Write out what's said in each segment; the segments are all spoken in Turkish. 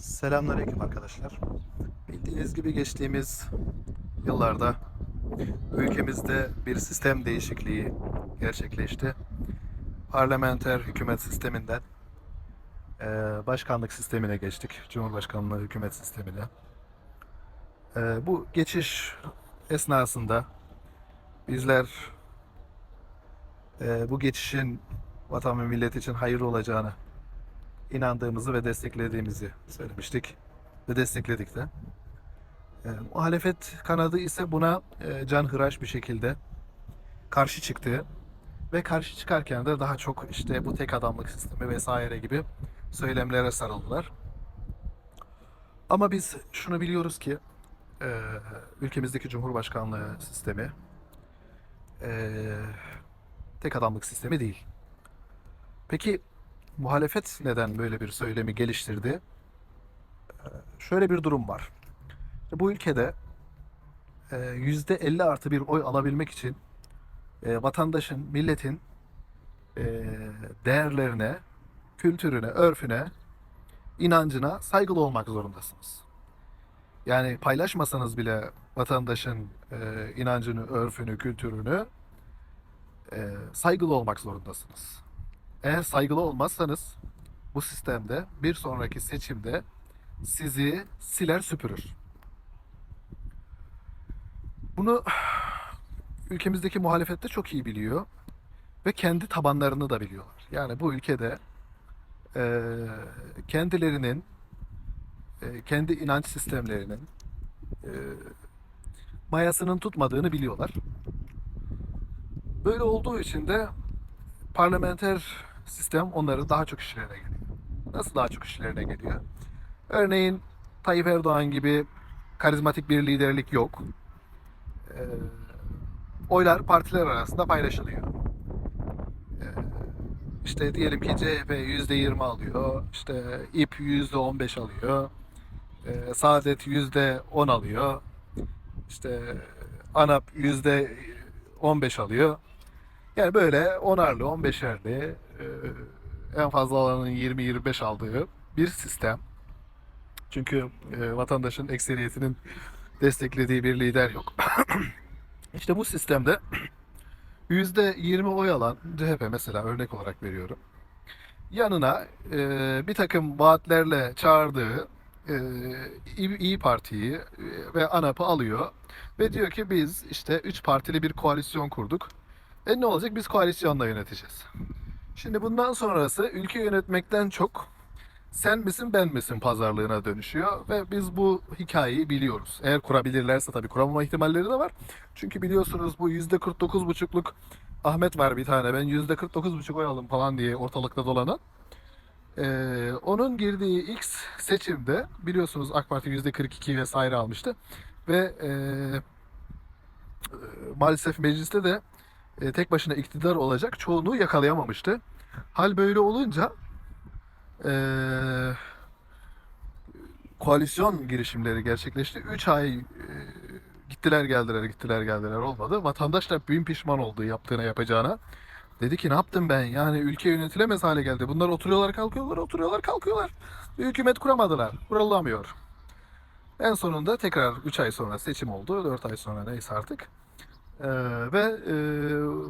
Selamünaleyküm arkadaşlar. Bildiğiniz gibi geçtiğimiz yıllarda ülkemizde bir sistem değişikliği gerçekleşti. Parlamenter hükümet sisteminden eee, başkanlık sistemine geçtik. Cumhurbaşkanlığı hükümet sistemine. Eee, bu geçiş esnasında bizler eee, bu geçişin vatan ve millet için hayırlı olacağını inandığımızı ve desteklediğimizi söylemiştik ve destekledik de. E, muhalefet kanadı ise buna e, canhıraş bir şekilde karşı çıktı ve karşı çıkarken de daha çok işte bu tek adamlık sistemi vesaire gibi söylemlere sarıldılar. Ama biz şunu biliyoruz ki e, ülkemizdeki Cumhurbaşkanlığı sistemi e, tek adamlık sistemi değil. Peki muhalefet neden böyle bir söylemi geliştirdi? Ee, Şöyle bir durum var. Bu ülkede e, yüzde 50 artı bir oy alabilmek için e, vatandaşın, milletin e, değerlerine, kültürüne, örfüne, inancına saygılı olmak zorundasınız. Yani paylaşmasanız bile vatandaşın e, inancını, örfünü, kültürünü e, saygılı olmak zorundasınız. Eğer saygılı olmazsanız bu sistemde bir sonraki seçimde sizi siler süpürür. Bunu ülkemizdeki muhalefet de çok iyi biliyor ve kendi tabanlarını da biliyorlar. Yani bu ülkede eee, kendilerinin eee, kendi inanç sistemlerinin eee, mayasının tutmadığını biliyorlar. Böyle olduğu için de parlamenter sistem onların daha çok işlerine geliyor. Nasıl daha çok işlerine geliyor? Örneğin Tayyip Erdoğan gibi karizmatik bir liderlik yok. Ee, oylar partiler arasında paylaşılıyor. Ee, işte diyelim ki CHP %20 alıyor, işte İP %15 alıyor, ee, Saadet %10 alıyor, işte ANAP %15 alıyor. Yani böyle onarlı, 15'erli, e, en fazla alanın 20-25 aldığı bir sistem. Çünkü e, vatandaşın ekseriyetinin desteklediği bir lider yok. İşte bu sistemde %20 oy alan CHP mesela örnek olarak veriyorum. Yanına e, bir takım vaatlerle çağırdığı e, İyi İyi Parti'yi e, ve ANAP'ı alıyor ve diyor ki biz işte üç partili bir koalisyon kurduk. E ne olacak? Biz koalisyonla yöneteceğiz. Şimdi bundan sonrası ülke yönetmekten çok sen misin ben misin pazarlığına dönüşüyor ve biz bu hikayeyi biliyoruz. Eğer kurabilirlerse tabii kuramama ihtimalleri de var. Çünkü biliyorsunuz bu %49,5'luk Ahmet var bir tane. Ben %49,5 oy aldım falan diye ortalıkta dolanan. Ee, onun girdiği ilk seçimde biliyorsunuz AK Parti %42 vesaire almıştı. Ve e, e, maalesef mecliste de e, tek başına iktidar olacak çoğunluğu yakalayamamıştı. Hal böyle olunca e, koalisyon girişimleri gerçekleşti. 3 ay e, gittiler geldiler gittiler geldiler olmadı. Vatandaş da bin pişman oldu yaptığına yapacağına. Dedi ki ne yaptım ben? Yani ülke yönetilemez hale geldi. Bunlar oturuyorlar kalkıyorlar oturuyorlar kalkıyorlar. Bir hükümet kuramadılar. Kurulamıyor. En sonunda tekrar 3 ay sonra seçim oldu. 4 ay sonra neyse artık. Ee, ve e,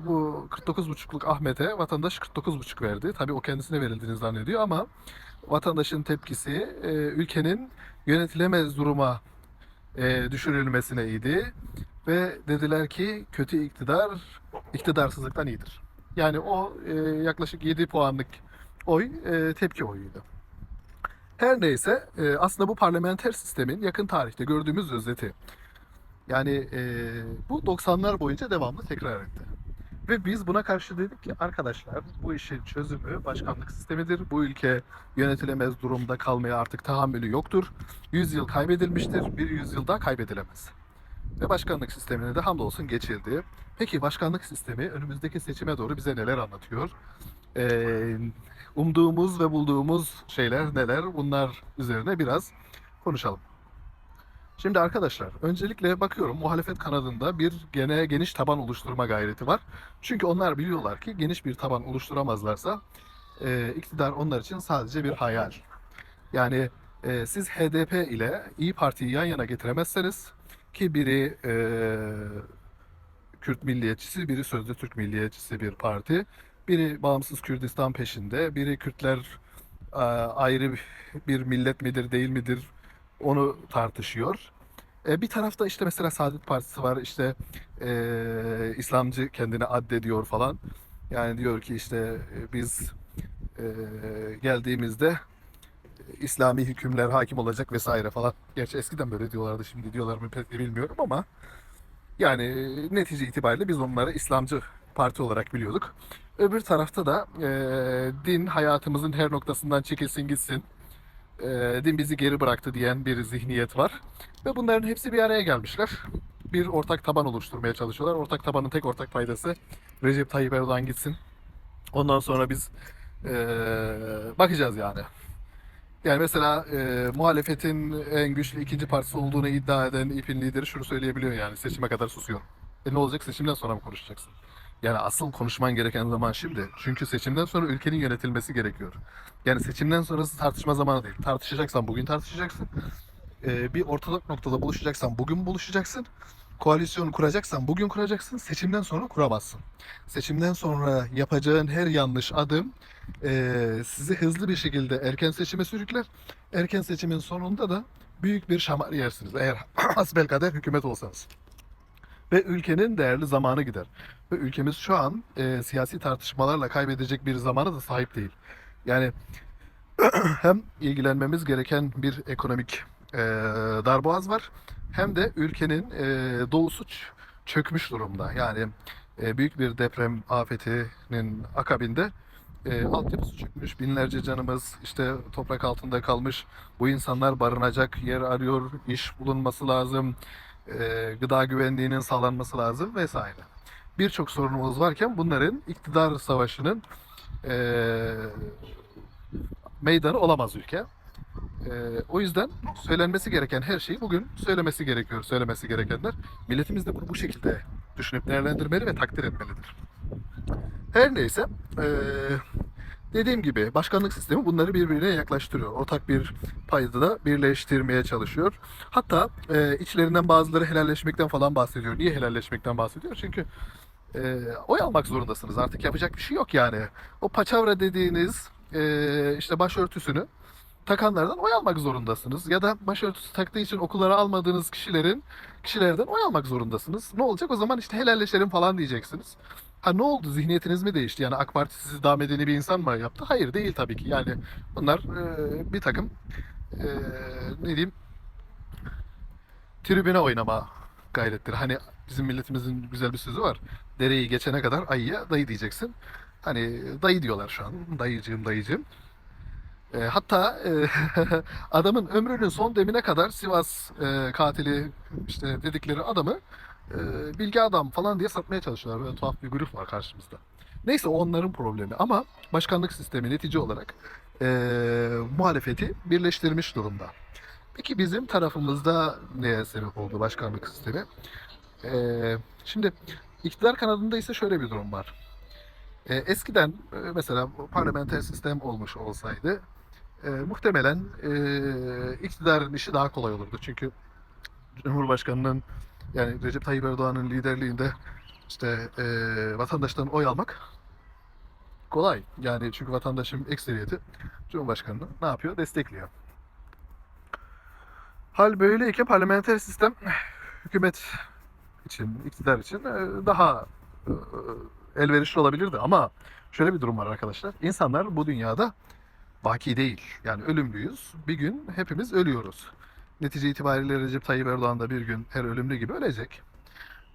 bu 49,5'luk Ahmet'e vatandaş 49,5 verdi. Tabii o kendisine verildiğini zannediyor ama vatandaşın tepkisi e, ülkenin yönetilemez duruma e, düşürülmesine idi. Ve dediler ki kötü iktidar iktidarsızlıktan iyidir. Yani o e, yaklaşık 7 puanlık oy e, tepki oyuydu. Her neyse e, aslında bu parlamenter sistemin yakın tarihte gördüğümüz özeti. Yani e, bu 90'lar boyunca devamlı tekrar etti. Ve biz buna karşı dedik ki arkadaşlar bu işin çözümü başkanlık sistemidir. Bu ülke yönetilemez durumda kalmaya artık tahammülü yoktur. 100 yıl kaybedilmiştir, bir yüzyıl daha kaybedilemez. Ve başkanlık sistemine de hamdolsun geçildi. Peki başkanlık sistemi önümüzdeki seçime doğru bize neler anlatıyor? Ee, umduğumuz ve bulduğumuz şeyler neler? Bunlar üzerine biraz konuşalım. Şimdi arkadaşlar öncelikle bakıyorum muhalefet kanadında bir gene geniş taban oluşturma gayreti var. Çünkü onlar biliyorlar ki geniş bir taban oluşturamazlarsa e, iktidar onlar için sadece bir hayal. Yani E, siz HDP ile İyi Parti'yi yan yana getiremezseniz ki biri e, Kürt milliyetçisi, biri sözde Türk milliyetçisi bir parti. Biri bağımsız Kürdistan peşinde, biri Kürtler e, ayrı bir millet midir değil midir onu tartışıyor. E, bir tarafta işte mesela Saadet Partisi var, işte e, İslamcı kendini addediyor falan. Yani diyor ki işte e, biz e, geldiğimizde İslami hükümler hakim olacak vesaire falan. Gerçi eskiden böyle diyorlardı, şimdi diyorlar mı pek bilmiyorum ama yani e, netice itibariyle biz onları İslamcı parti olarak biliyorduk. Öbür tarafta da e, din hayatımızın her noktasından çekilsin gitsin. E, din bizi geri bıraktı diyen bir zihniyet var. Ve bunların hepsi bir araya gelmişler. Bir ortak taban oluşturmaya çalışıyorlar. Ortak tabanın tek ortak paydası Recep Tayyip Erdoğan gitsin. Ondan sonra biz e, bakacağız yani. Yani mesela e, muhalefetin en güçlü ikinci partisi olduğunu iddia eden İP'in lideri şunu söyleyebiliyor yani seçime kadar susuyorum. E ne olacak seçimden sonra mı konuşacaksın? Yani asıl konuşman gereken zaman şimdi. Çünkü seçimden sonra ülkenin yönetilmesi gerekiyor. Yani seçimden sonrası tartışma zamanı değil. Tartışacaksan bugün tartışacaksın. E, bir ortalık noktada buluşacaksan bugün buluşacaksın. Koalisyonu kuracaksan bugün kuracaksın. Seçimden sonra kuramazsın. Seçimden sonra yapacağın her yanlış adım e, sizi hızlı bir şekilde erken seçime sürükler. Erken seçimin sonunda da büyük bir şamar yersiniz. Eğer hasbelkader hükümet olsanız. Ve ülkenin değerli zamanı gider. Ve ülkemiz şu an e, siyasi tartışmalarla kaybedecek bir zamana da sahip değil. Yani hem ilgilenmemiz gereken bir ekonomik e, darboğaz var hem de ülkenin e, doğusu çökmüş durumda. Yani e, büyük bir deprem afetinin akabinde e, altyapısı çökmüş, binlerce canımız işte toprak altında kalmış. Bu insanlar barınacak yer arıyor, iş bulunması lazım, e, gıda güvenliğinin sağlanması lazım vesaire. Birçok sorunumuz varken bunların iktidar savaşının e, meydanı olamaz ülke. Ee, o yüzden söylenmesi gereken her şeyi bugün söylemesi gerekiyor, söylemesi gerekenler. Milletimiz de bunu bu şekilde düşünüp değerlendirmeli ve takdir etmelidir. Her neyse, ee, dediğim gibi başkanlık sistemi bunları birbirine yaklaştırıyor. Ortak bir payda da birleştirmeye çalışıyor. Hatta ee, içlerinden bazıları helalleşmekten falan bahsediyor. Niye helalleşmekten bahsediyor? Çünkü ee, oy almak zorundasınız. Artık yapacak bir şey yok yani. O paçavra dediğiniz ee, işte başörtüsünü takanlardan oy almak zorundasınız. Ya da başörtüsü taktığı için okullara almadığınız kişilerin kişilerden oy almak zorundasınız. Ne olacak? O zaman işte helalleşelim falan diyeceksiniz. Ha ne oldu? Zihniyetiniz mi değişti? Yani AK Parti sizi daha medeni bir insan mı yaptı? Hayır değil tabii ki. Yani bunlar e, bir takım e, ne diyeyim tribüne oynama gayretleri. Hani bizim milletimizin güzel bir sözü var. Dereyi geçene kadar ayıya dayı diyeceksin. Hani dayı diyorlar şu an. Dayıcığım dayıcığım. E, hatta e, adamın ömrünün son demine kadar Sivas e, katili işte dedikleri adamı e, bilgi adam falan diye satmaya çalışıyorlar. Böyle tuhaf bir grup var karşımızda. Neyse onların problemi ama başkanlık sistemi netice olarak e, muhalefeti birleştirmiş durumda. Peki bizim tarafımızda neye sebep oldu başkanlık sistemi? E, şimdi iktidar kanadında ise şöyle bir durum var. E, eskiden mesela parlamenter sistem olmuş olsaydı e, muhtemelen e, iktidarın işi daha kolay olurdu. Çünkü Cumhurbaşkanı'nın yani Recep Tayyip Erdoğan'ın liderliğinde işte e, vatandaştan oy almak kolay. Yani çünkü vatandaşın ekseriyeti Cumhurbaşkanı'nı ne yapıyor? Destekliyor. Hal böyleyken parlamenter sistem hükümet için, iktidar için e, daha e, elverişli olabilirdi. Ama şöyle bir durum var arkadaşlar. İnsanlar bu dünyada baki değil. Yani ölümlüyüz. Bir gün hepimiz ölüyoruz. Netice itibariyle Recep Tayyip Erdoğan da bir gün her ölümlü gibi ölecek.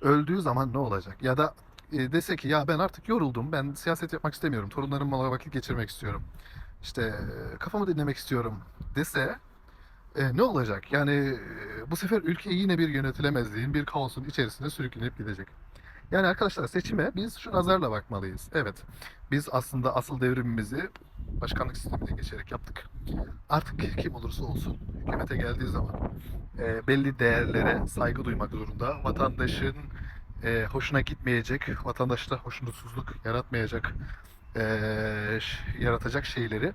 Öldüğü zaman ne olacak? Ya da e, dese ki ya ben artık yoruldum. Ben siyaset yapmak istemiyorum. Torunlarımla vakit geçirmek istiyorum. İşte e, kafamı dinlemek istiyorum dese e, ne olacak? Yani e, bu sefer ülke yine bir yönetilemezliğin, bir kaosun içerisinde sürüklenip gidecek. Yani arkadaşlar seçime biz şu nazarla bakmalıyız. Evet, biz aslında asıl devrimimizi başkanlık sistemine geçerek yaptık. Artık kim olursa olsun hükümete geldiği zaman e, belli değerlere saygı duymak zorunda. Vatandaşın e, hoşuna gitmeyecek, vatandaşta hoşnutsuzluk yaratmayacak, e, yaratacak şeyleri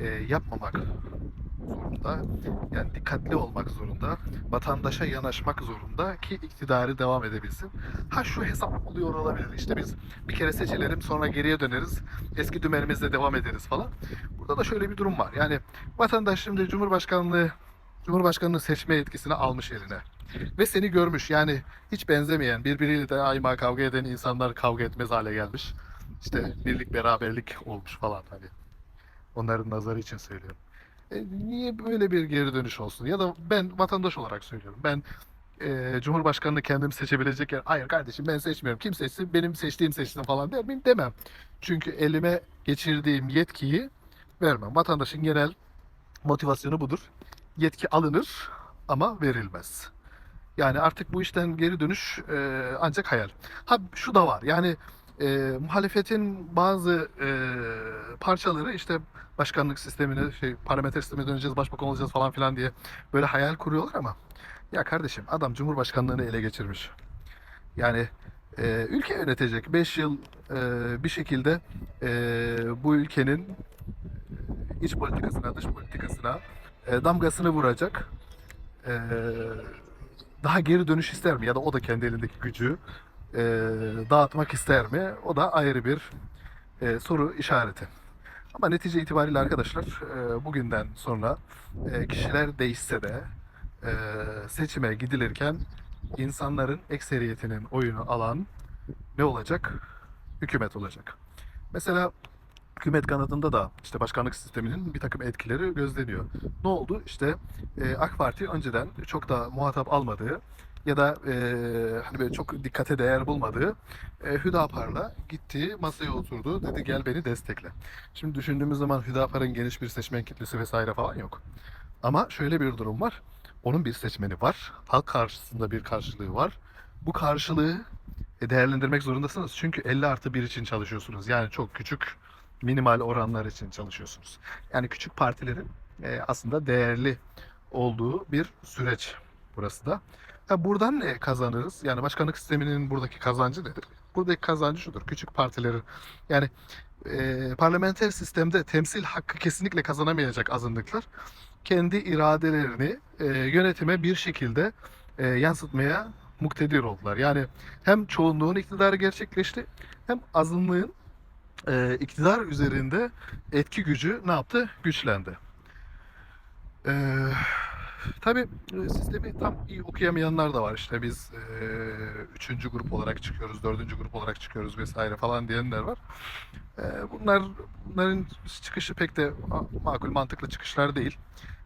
e, yapmamak zorunda. Yani dikkatli olmak zorunda. Vatandaşa yanaşmak zorunda ki iktidarı devam edebilsin. Ha şu hesap oluyor olabilir. İşte biz bir kere seçilelim sonra geriye döneriz. Eski dümenimizle devam ederiz falan. Burada da şöyle bir durum var. Yani vatandaş şimdi Cumhurbaşkanlığı Cumhurbaşkanlığı seçme yetkisini almış eline. Ve seni görmüş. Yani hiç benzemeyen, birbiriyle de ayma kavga eden insanlar kavga etmez hale gelmiş. İşte birlik beraberlik olmuş falan hani. Onların nazarı için söylüyorum. E, niye böyle bir geri dönüş olsun? Ya da ben vatandaş olarak söylüyorum. Ben e, Cumhurbaşkanını kendim seçebilecek yer. Hayır kardeşim ben seçmiyorum. Kim seçsin? Benim seçtiğim seçsin falan der miyim? Demem. Çünkü elime geçirdiğim yetkiyi vermem. Vatandaşın genel motivasyonu budur. Yetki alınır ama verilmez. Yani artık bu işten geri dönüş e, ancak hayal. Ha şu da var. Yani e, muhalefetin bazı e, parçaları işte başkanlık sistemine, şey, parlamenter sisteme döneceğiz, başbakan olacağız falan filan diye böyle hayal kuruyorlar ama ya kardeşim adam cumhurbaşkanlığını ele geçirmiş. Yani e, ülke yönetecek. 5 yıl e, bir şekilde e, bu ülkenin iç politikasına, dış politikasına e, damgasını vuracak. E, daha geri dönüş ister mi? Ya da o da kendi elindeki gücü e, dağıtmak ister mi? O da ayrı bir e, soru işareti. Ama netice itibariyle arkadaşlar e, bugünden sonra e, kişiler değişse de e, seçime gidilirken insanların ekseriyetinin oyunu alan ne olacak? Hükümet olacak. Mesela hükümet kanadında da işte başkanlık sisteminin bir takım etkileri gözleniyor. Ne oldu? İşte e, AK Parti önceden çok da muhatap almadığı ya da e, hani böyle çok dikkate değer bulmadığı e, Hüdapar'la gitti masaya oturdu dedi gel beni destekle. Şimdi düşündüğümüz zaman Hüdapar'ın geniş bir seçmen kitlesi vesaire falan yok. Ama şöyle bir durum var. Onun bir seçmeni var. Halk karşısında bir karşılığı var. Bu karşılığı e, değerlendirmek zorundasınız. Çünkü 50 artı 1 için çalışıyorsunuz. Yani çok küçük minimal oranlar için çalışıyorsunuz. Yani küçük partilerin aslında değerli olduğu bir süreç burası da. Ha, buradan ne kazanırız? Yani başkanlık sisteminin buradaki kazancı nedir? Buradaki kazancı şudur. Küçük partilerin yani e, parlamenter sistemde temsil hakkı kesinlikle kazanamayacak azınlıklar kendi iradelerini e, yönetime bir şekilde e, yansıtmaya muktedir oldular. Yani hem çoğunluğun iktidarı gerçekleşti hem azınlığın e, iktidar üzerinde etki gücü ne yaptı? Güçlendi. E, tabii e, sistemi tam iyi okuyamayanlar da var. İşte biz e, üçüncü grup olarak çıkıyoruz, dördüncü grup olarak çıkıyoruz vesaire falan diyenler var. E, bunlar bunların çıkışı pek de ma- makul, mantıklı çıkışlar değil.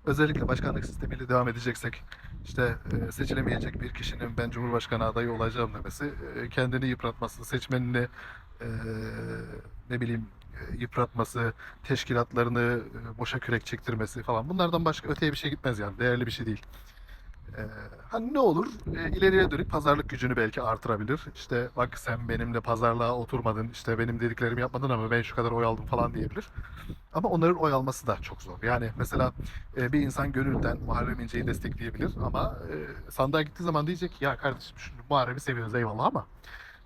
Özellikle başkanlık sistemiyle devam edeceksek işte e, seçilemeyecek bir kişinin ben Cumhurbaşkanı adayı olacağım demesi e, kendini yıpratması, seçmenini e, ne bileyim yıpratması, teşkilatlarını e, boşa kürek çektirmesi falan bunlardan başka öteye bir şey gitmez yani değerli bir şey değil. E, hani ne olur e, ileriye dönük pazarlık gücünü belki artırabilir. İşte bak sen benimle pazarlığa oturmadın, işte benim dediklerimi yapmadın ama ben şu kadar oy aldım falan diyebilir. Ama onların oy alması da çok zor. Yani mesela e, bir insan gönülden Muharrem İnce'yi destekleyebilir ama e, sandığa gittiği zaman diyecek ya kardeşim şimdi Muharrem'i seviyoruz eyvallah ama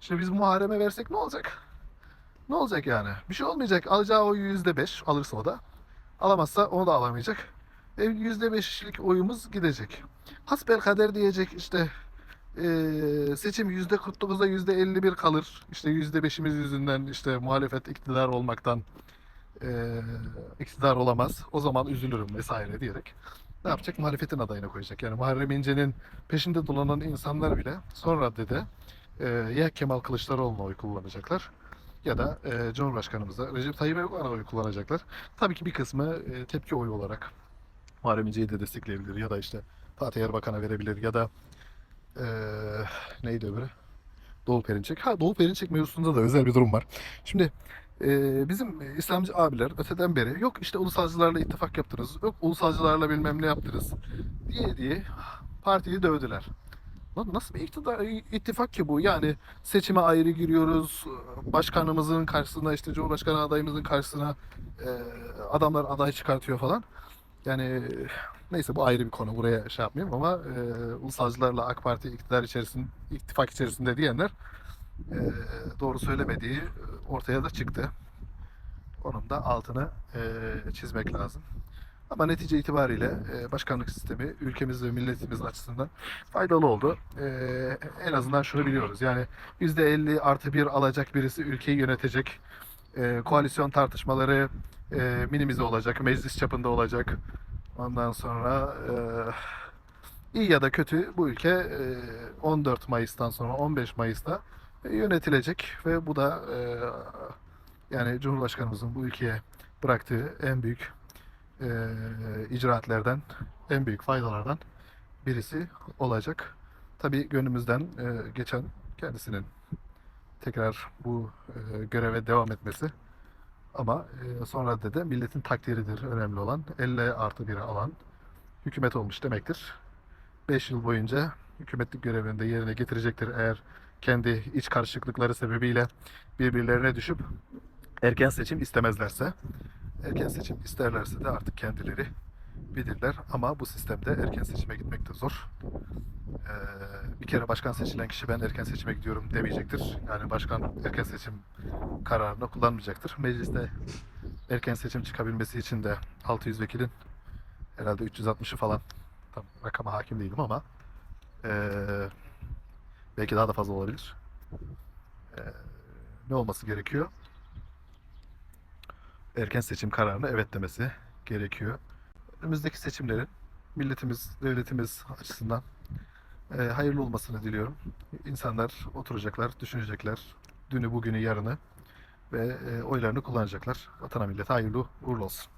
şimdi biz Muharrem'e versek ne olacak? Ne olacak yani? Bir şey olmayacak. Alacağı oyu yüzde beş alırsa o da. Alamazsa onu da alamayacak. E, Yüzde beşlik oyumuz gidecek. Hasbelkader diyecek işte e, seçim yüzde 49'da yüzde 51 kalır. İşte yüzde beşimiz yüzünden işte muhalefet iktidar olmaktan e, iktidar olamaz. O zaman üzülürüm vesaire diyerek ne yapacak? Muhalefetin adayına koyacak. Yani Muharrem İnce'nin peşinde dolanan insanlar bile son raddede e, ya Kemal Kılıçdaroğlu'na oy kullanacaklar ya da e, Cumhurbaşkanımıza Recep Tayyip Erdoğan'a oy kullanacaklar. Tabii ki bir kısmı e, tepki oyu olarak Muharrem İnce'yi de destekleyebilir ya da işte Fatih Erbakan'a verebilir ya da e, neydi öbürü? Doğu Perinçek. Ha Doğu Perinçek mevzusunda da özel bir durum var. Şimdi e, bizim İslamcı abiler öteden beri yok işte ulusalcılarla ittifak yaptınız, yok ulusalcılarla bilmem ne yaptınız diye diye partiyi dövdüler. Nasıl bir iktidar, ittifak ki bu? Yani seçime ayrı giriyoruz. Başkanımızın karşısına işte Cumhurbaşkanı adayımızın karşısına e, adamlar aday çıkartıyor falan. Yani neyse bu ayrı bir konu. Buraya şey yapmayayım ama e, ulusalcılarla AK Parti iktidar içerisinde, ittifak içerisinde diyenler e, doğru söylemediği ortaya da çıktı. Onun da altını e, çizmek lazım. Ama netice itibariyle e, başkanlık sistemi ülkemiz ve milletimiz açısından faydalı oldu. E, en azından şunu biliyoruz. Yani %50 artı bir alacak birisi ülkeyi yönetecek. E, koalisyon tartışmaları e, minimize olacak, meclis çapında olacak. Ondan sonra iyi ya da kötü bu ülke e, 14 Mayıs'tan sonra 15 Mayıs'ta yönetilecek ve bu da yani Cumhurbaşkanımızın bu ülkeye bıraktığı en büyük e, icraatlerden, en büyük faydalardan birisi olacak. Tabii gönlümüzden e, geçen kendisinin tekrar bu e, göreve devam etmesi ama e, sonra da de milletin takdiridir önemli olan. 50 artı 1'i alan hükümet olmuş demektir. 5 yıl boyunca hükümetlik görevini de yerine getirecektir eğer kendi iç karışıklıkları sebebiyle birbirlerine düşüp erken seçim istemezlerse. Erken seçim isterlerse de artık kendileri bilirler ama bu sistemde erken seçime gitmek de zor. Ee, bir kere başkan seçilen kişi ben erken seçime gidiyorum demeyecektir. Yani başkan erken seçim kararını kullanmayacaktır. Mecliste erken seçim çıkabilmesi için de 600 vekilin herhalde 360'ı falan tam rakama hakim değilim ama ee, belki daha da fazla olabilir. Ee, ne olması gerekiyor? Erken seçim kararına evet demesi gerekiyor. Önümüzdeki seçimlerin milletimiz, devletimiz açısından e, hayırlı olmasını diliyorum. İnsanlar oturacaklar, düşünecekler. Dünü, bugünü, yarını ve e, oylarını kullanacaklar. Vatana millete hayırlı uğurlu olsun.